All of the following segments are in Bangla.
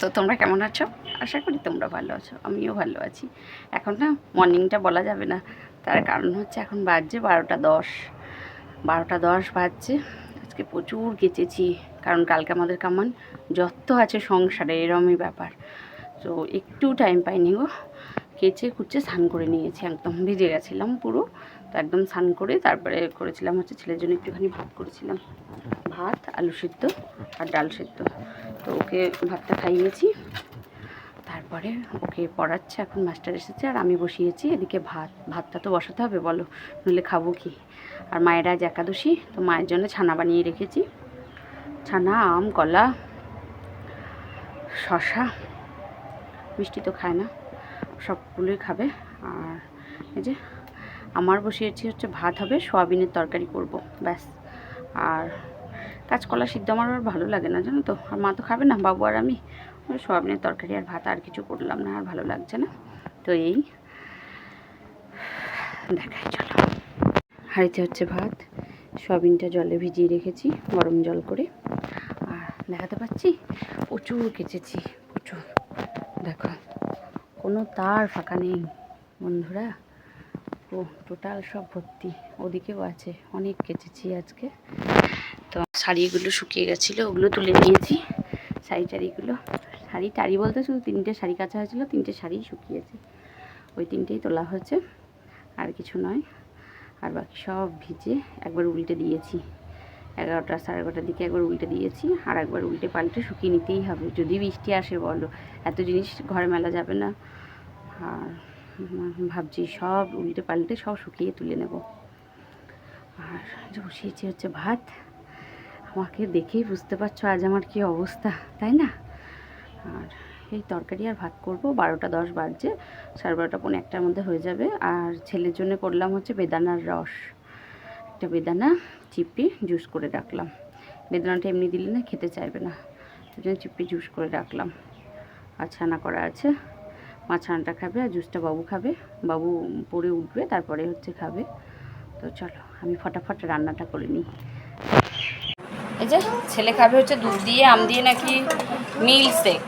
তো তোমরা কেমন আছো? আশা করি তোমরা ভালো আছো, আমিও ভালো আছি। এখন না মর্নিংটা বলা যাবে না, তার কারণ হচ্ছে এখন বাজছে বারোটা দশ। বারোটা দশ বাজছে, আজকে প্রচুর কেচেছি, কারণ কালকে আমাদের কামান যত আছে সংসারে, এরমই ব্যাপার। তো একটু টাইম পাইনি গো কেচে কুচে স্নান করে নিয়েছি, একদম ভিজে গেছিলাম পুরো। তো একদম স্নান করে তারপরে করেছিলাম হচ্ছে ছেলের জন্য একটুখানি ভাত করেছিলাম। ভাত, আলু সিদ্ধ আর ডাল সিদ্ধ। তো ওকে ভাতটা খাইয়েছি। তারপরে ওকে পড়াচ্ছে, এখন মাস্টার এসেছে আর আমি বসিয়েছি। এদিকে ভাত, ভাতটা তো বসাতে হবে বলো, নইলে খাব কি? আর মায়ের আজ একাদশী, তো মায়ের জন্য ছানা বানিয়ে রেখেছি। ছানা, আম, কলা শশা মিষ্টি তো খায় না, সবগুলোই খাবে। আর এই যে আমার বসিয়েছি হচ্ছে ভাত হবে, সোয়াবিনের তরকারি করব, ব্যাস। আর কাঁচকলা সিদ্ধ আমার আর ভালো লাগে না, জানো তো। আর মা তো খাবে না, বাবু আর আমি। সোয়াবিনের তরকারি আর ভাত আর কিছু করলাম না, আর ভালো লাগছে না। তো এই। দেখাই, চলো। হাঁড়িতে হচ্ছে ভাত, সোয়াবিনটা জলে ভিজিয়ে রেখেছি, গরম জল করে। আর দেখাতে পাচ্ছি? প্রচুর কেচেছি, প্রচুর। দেখো, কোনো তার ফাঁকা নেই, বন্ধুরা। ও, টোটাল সব ভর্তি। ওদিকেও আছে, অনেক কেচেছি আজকে। তো শাড়িগুলো শুকিয়ে গেছিল, ওগুলো তুলে নিয়েছি। শাড়ি টাড়িগুলো, শাড়ি টাড়ি বলতে শুধু তিনটে শাড়ি কাচা হয়েছিলো, তিনটে শাড়ি শুকিয়েছে। ওই তিনটেই তোলা হয়েছে, আর কিছু নয়। আর বাকি সব ভিজে একবার উল্টে দিয়েছি। এগারোটা সাড়ে এগারোটার দিকে একবার উল্টে দিয়েছি, আর একবার উল্টে পাল্টে শুকিয়ে নিতেই হবে। যদি বৃষ্টি আসে বলো, এত জিনিস ঘরে মেলা যাবে না। আর ভাবছি সব উল্টে পাল্টে সব শুকিয়ে তুলে নেব। আর বসিয়েছি হচ্ছে ভাত। আমাকে দেখেই বুঝতে পারছ আজ আমার কি অবস্থা, তাই না? আর এই তরকারি আর ভাত করব, বারোটা দশ বাজছে, সাড়ে বারোটা পৌনে একটার মধ্যে হয়ে যাবে। আর ছেলের জন্য করলাম হচ্ছে বেদানার রস। একটা বেদানা চিপড়ি জুস করে রাখলাম। বেদানাটা এমনি দিলে না খেতে চাইবে না। সেই জন্য চিপড়ি জুস করে রাখলাম। আর ছানা করা আছে। মা ছানাটা খাবে আর জুসটা বাবু খাবে। বাবু পরে উঠবে, তারপরে হচ্ছে খাবে। তো চলো, আমি ফটাফট রান্নাটা করে নিই। এই যে, ছেলে খাবে হচ্ছে দুধ দিয়ে, আম দিয়ে নাকি মিল শেক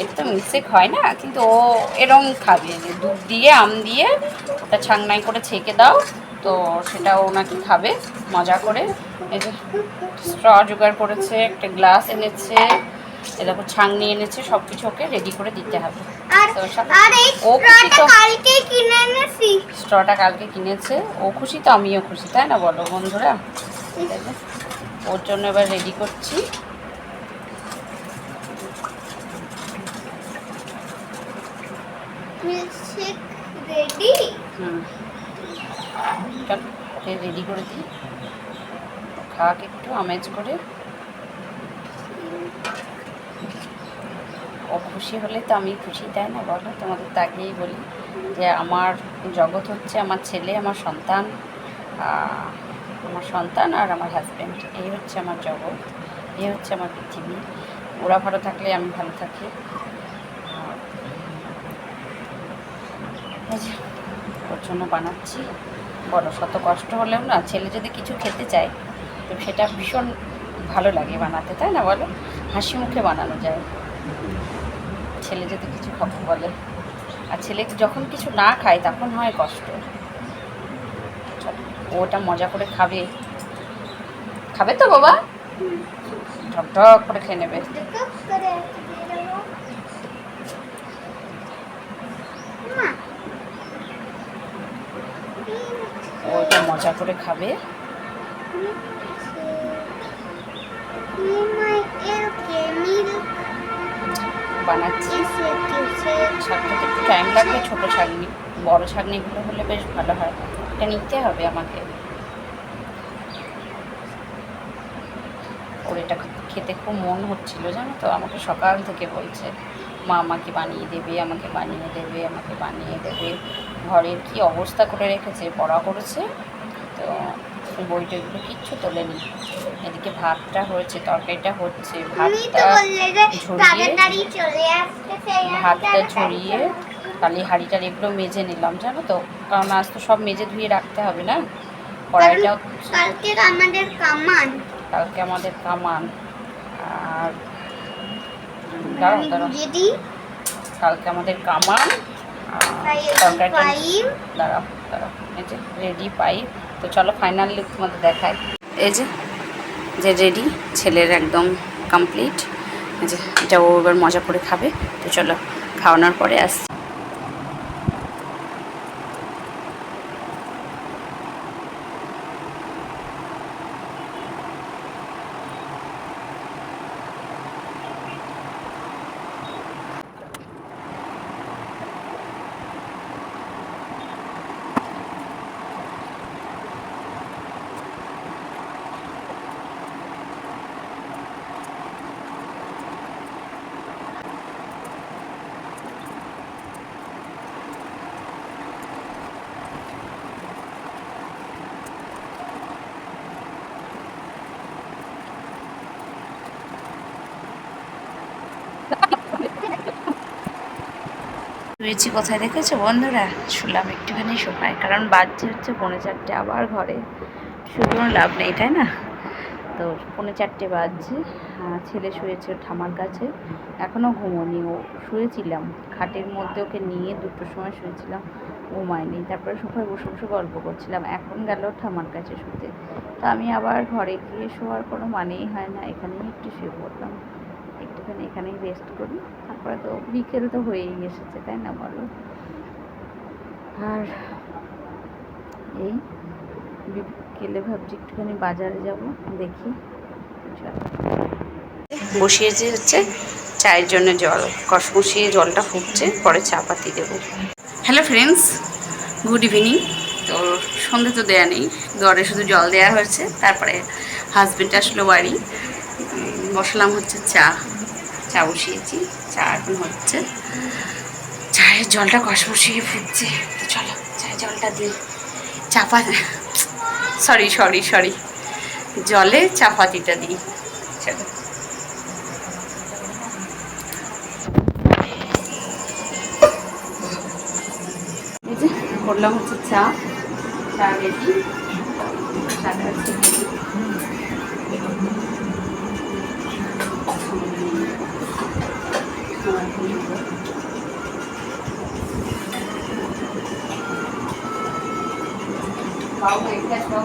এটা তো মিল শেক হয় না, কিন্তু ও এরম খাবে। দুধ দিয়ে, আম দিয়ে, ওটা ছাংনাই করে ছেঁকে দাও, তো সেটা ও নাকি খাবে, মজা করে। এই যে, স্ট্র জোগাড় করেছে, একটা গ্লাস এনেছে। এ দেখো ছাংনি এনেছে সব কিছু ওকে রেডি করে দিতে হবে। ও খুশি তো। কালকে স্ট্রটা কালকে কিনেছে। ও খুশি তো আমিও খুশি তাই না বলো বন্ধুরা? ওর জন্য এবার রেডি করছি। রেডি হুম। রেডি করে দিই। খাক একটু আমেজ করে। ও খুশি হলে তো আমি খুশি, তাই না? বলো তোমাদের তো আগেই বলি যে আমার জগৎ হচ্ছে আমার ছেলে, আমার সন্তান আমার সন্তান আর আমার হাজব্যান্ড এই হচ্ছে আমার জগৎ, এই হচ্ছে আমার পৃথিবী। ওরা ভালো থাকলে আমি ভালো থাকি। ওর জন্য বানাচ্ছি। বড় শত কষ্ট হলেও না, ছেলে যদি কিছু খেতে চায়, তো সেটা ভীষণ ভালো লাগে বানাতে, তাই না বলো? হাসি মুখে বানানো যায়। ছেলে যদি কিছু খাব বলে আর ছেলে যখন কিছু না খায় তখন হয় কষ্ট ওটা মজা করে খাবে খাবে তো বাবা ঢক করে খেয়ে নেবে ওটা মজা করে খাবে বানাচ্ছি। এসে শাকটাতে একটু টাইম লাগবে ছোটো শাকনি বড় ছাগনিগুলো হলে বেশ ভালো হয়। এটা নিতে হবে আমাকে। ওর এটা খেতে খুব মন হচ্ছিল, জানো তো? আমাকে সকাল থেকে বলছে, মা আমাকে বানিয়ে দেবে, আমাকে বানিয়ে দেবে, আমাকে বানিয়ে দেবে। ঘরের কি অবস্থা করে রেখেছে, পড়া করেছে। তো বই টইগুলো কিচ্ছু তোলেনি। এদিকে ভাতটা হয়েছে তরকারিটা হচ্ছে। ভাতটা ঝরিয়ে ভাতটা ছড়িয়ে কালি হাঁড়িটার এগুলো মেজে নিলাম জানো তো? কারণ আজ তো সব মেজে ধুয়ে রাখতে হবে না? কড়াইটাও কালকে আমাদের কামান। কালকে আমাদের কামান। আর দাঁড়াও দাঁড়াও। কালকে আমাদের কামান তরকারিটা. দাঁড়াও দাঁড়াও। রেডি পাই তো চলো ফাইনাল লুক তোমাদের দেখায় এই যে যে রেডি ছেলের একদম কমপ্লিট যে, এটা ও এবার মজা করে খাবে। তো চলো, খাওয়ানোর পরে আসছি। শুয়েছি কোথায় দেখেছ? বন্ধুরা, শুনলাম একটুখানি সোফায় কারণ বাজছে হচ্ছে পৌনে চারটে, আবার ঘরে। শুধু লাভ নেই, তাই না? তো পৌনে চারটে বাজছে ছেলে শুয়েছে ঠামার কাছে। এখনও ঘুমোনি ও শুয়েছিলাম। খাটের মধ্যে ওকে নিয়ে দুটোর সময় শুয়েছিলাম, ঘুমায়নি। তারপরে সোফায় বসে বসে গল্প করছিলাম, এখন গেল ঠামার কাছে শুতে। তো আমি আবার ঘরে গিয়ে শোয়ার কোনো মানেই হয় না, এখানেই একটু শুয়ে পড়লাম। একটুখানি এখানেই রেস্ট করি। তারপরে তো বিকেল তো হয়েই এসেছে, তাই না বলো? আর এই বিকেলে ভাবছি একটুখানি বাজারে যাব, দেখি। বসিয়েছি হচ্ছে চায়ের জন্য জল কষ বসিয়ে জলটা ফুটছে, পরে চা পাতি দেবো। হ্যালো ফ্রেন্ডস গুড ইভিনিং তো সন্ধে তো দেয়া নেই দরে শুধু জল দেওয়া হয়েছে, তারপরে হাজবেন্ড আসলো বাড়ি বসালাম হচ্ছে চা। চা বসিয়েছি। চা এখন হচ্ছে। চায়ের জলটা কষ বসিয়ে ফুটছে। তো চলো, চায়ের জলটা দিই চাপা সরি সরি সরি। জলে চা পাতিটা দিই। চলো। করলাম হচ্ছে চা। চা রেডি। চাটা ready। আমার এখন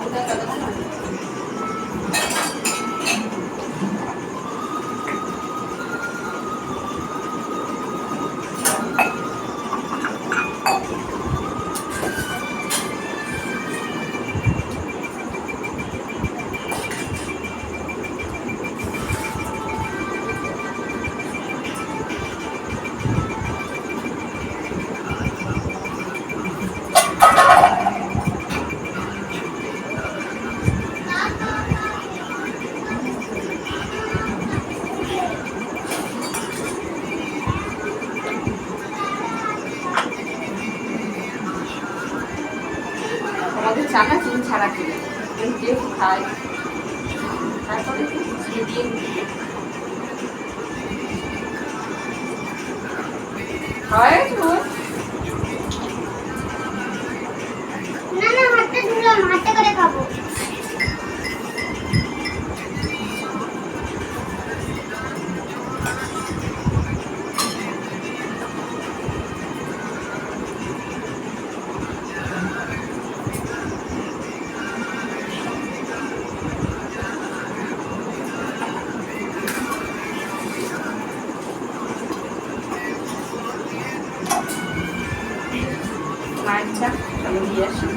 চা আসি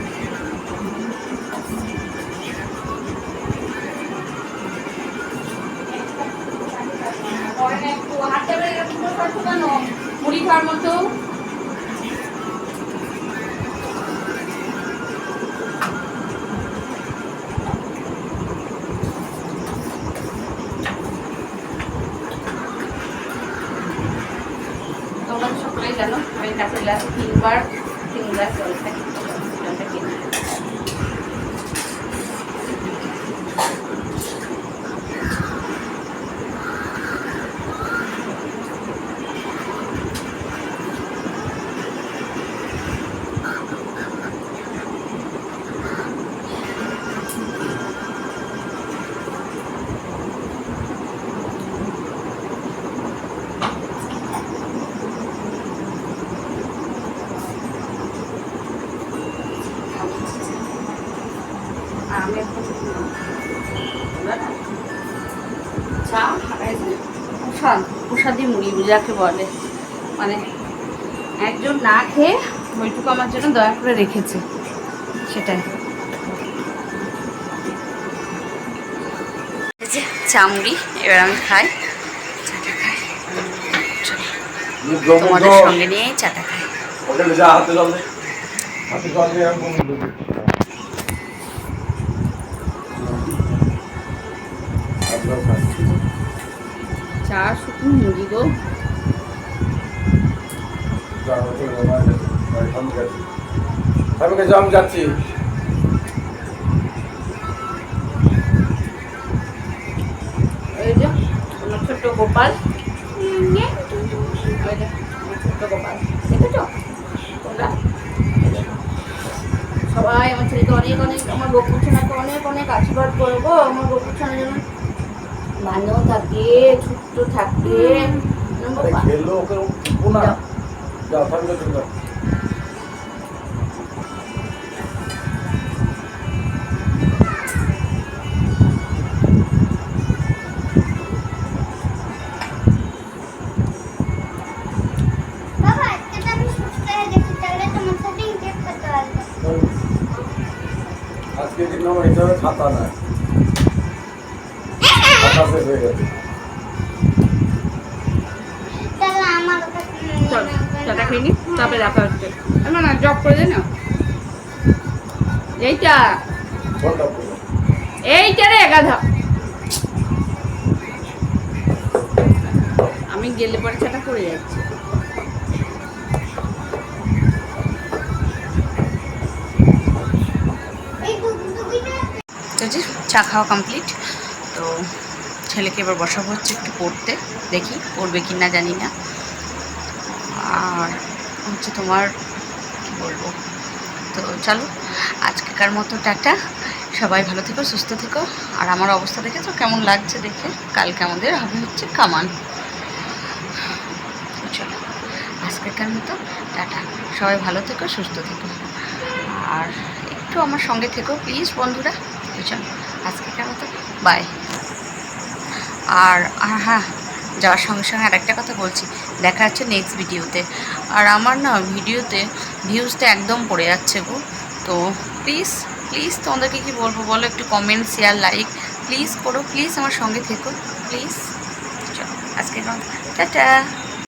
মুড়ি খাওয়ার মতো তোমরা তো সকলেই জানো, আমি কাছে গ্লাস তিনবার তিন গ্লাস জল খাই প্রসাদী মুড়ি যাকে বলে। মানে একজন না খেয়ে ওইটুকু আমার জন্য দয়া করে রেখেছে। সেটাই। চামড়ি এবার আমি খাই চাটা খাই। তোমাদের সঙ্গে নিয়েই চাটা খাই। চা মুড়ি গো। আমি কাছে যাচ্ছি এই যে আমার ছোট্ট গোপাল। ওই আমার ছোট্ট গোপাল। দেখেছ? তোমরা? সবাই আমার ছেলেকে অনেক অনেক আমার গোপুছনাকে অনেক অনেক আশীর্বাদ করব আমার গোপুছনা যেন ভালো থাকে ছোট্ট থাকে। যেন আরে বাবা- খেলো ওকে ও না যাও সামনে গেছে যাও। বাবা আজকে তো আমি সুস্থ হয়ে গেছি তাহলে তোমার সাথে ইন্টার করতে পারব আজকে কিন্তু আমার হিসাবে খাতা নাই। তবে দেখা হচ্ছে। না না জব করে দে এইটা। এইটা রে, গাধা। আমি গেলে পরে চাটা করে যাচ্ছি। চা খাওয়া কমপ্লিট তো ছেলেকে এবার বসাবো হচ্ছে একটু পড়তে। দেখি পড়বে কি না জানি না। আর হচ্ছে তোমার, কি বলব? তো চলো, আজকেকার মতো টাটা। সবাই ভালো থেকো, সুস্থ থেকো। আর আমার অবস্থা দেখেছ কেমন লাগছে দেখে? কালকে আমাদের হবে হচ্ছে কামান। চলো, আজকেকার মতো টাটা। সবাই ভালো থেকো, সুস্থ থেকো। আর একটু আমার সঙ্গে থেকো প্লিজ বন্ধুরা। তো চলো, আজকেকার মতো বাই আর হ্যাঁ যাওয়ার সঙ্গে সঙ্গে আর একটা কথা বলছি, দেখা যাচ্ছে নেক্সট ভিডিওতে আর আমার না ভিডিওতে ভিউজটা একদম পড়ে যাচ্ছে গো। তো প্লিজ প্লিজ তোমাদেরকে কি বলব বলো, একটু কমেন্ট শেয়ার লাইক প্লিজ করো প্লিজ আমার সঙ্গে থেকো প্লিজ চলো আজকে টাটা।